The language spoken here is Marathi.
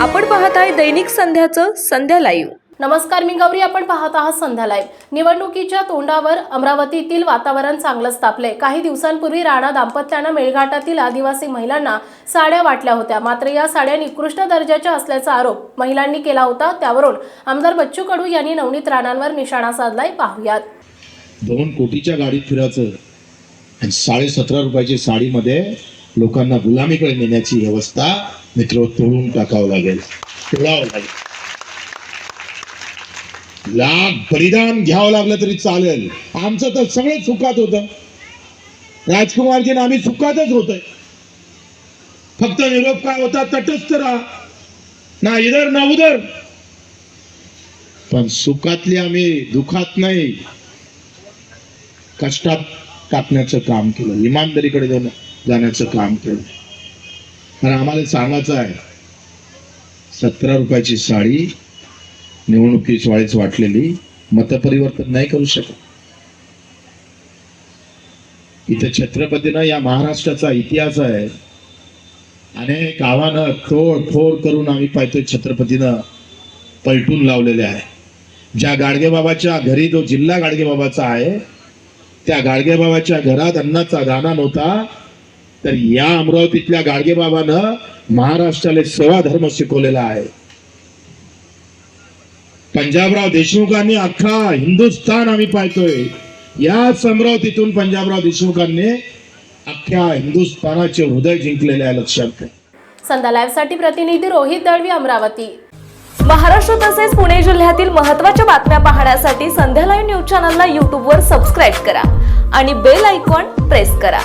आपण पाहताय दैनिक संध्याचं संध्या लाईव्ह नमस्कार मी गौरी. आपण पाहत आहात संध्या लाईव्ह निवडणुकीच्या तोंडावर अमरावतीतील वातावरण चांगलंच तापले काही दिवसांपूर्वी राणा दाम्पत्यानं मेळघाटातील आदिवासी महिलांना साड्या वाटल्या होत्या. मात्र या साड्या निकृष्ट दर्जाच्या असल्याचा आरोप महिलांनी केला होता. त्यावरून आमदार बच्चू कडू यांनी नवनीत राणांवर निशाणा साधलाय. पाहुयात. दोन कोटीच्या गाडीत फिरायचं आणि साडे सतरा रुपयाची साडीमध्ये लोकांना गुलामीकडे नेण्याची व्यवस्था मित्र तोडून टाकावं लागेल. तोडावं लागेल. लाभ बलिदान घ्यावं लागलं तरी चालेल. आमचं तर सगळं सुखात होतं. राजकुमारजी आम्ही सुखातच होतोय. फक्त निरोप काय होता तटस्थ राहा. ना इधर ना उधर. पण सुखातली आम्ही दुखात नाही. कष्टात टाकण्याचं काम केलं. इमानदारीकडे जाणं- जाण्याचं काम केलं. आणि आम्हाला सांगायचं आहे सतरा रुपयाची साडी निवडणुकीच वाळीच वाटलेली मतपरिवर्तन नाही करू शकत. इथं छत्रपतीनं या महाराष्ट्राचा इतिहास आहे. अनेक आव्हानं खोड खोड करून आम्ही पाहतोय छत्रपतीनं पलटून लावलेले आहे. ज्या गाडगेबाबाच्या घरी जो जिल्हा गाडगेबाबाचा आहे त्या गाडगेबाबाच्या घरात अन्नाचा दाना नव्हता तर या अमरावतीतल्या गाडगेबाबानं महाराष्ट्राला सेवा धर्म शिकवलेला आहे. पंजाबराव देशमुखांनी अख्खा हिंदुस्थान आम्ही पाहतोय. याच अमरावतीतून पंजाबराव देशमुखांनी अख्ख्या हिंदुस्थानाचे हृदय जिंकलेले आहे लक्षात घ्या. संध्या लाईव्हसाठी प्रतिनिधी रोहित दळवी अमरावती. महाराष्ट्र तसेच पुणे जिल्ह्यातील महत्त्वाच्या बातम्या पाहण्यासाठी संध्या लाईव्ह न्यूज चॅनलला यूट्यूबवर सबस्क्राईब करा आणि बेल आयकॉन प्रेस करा.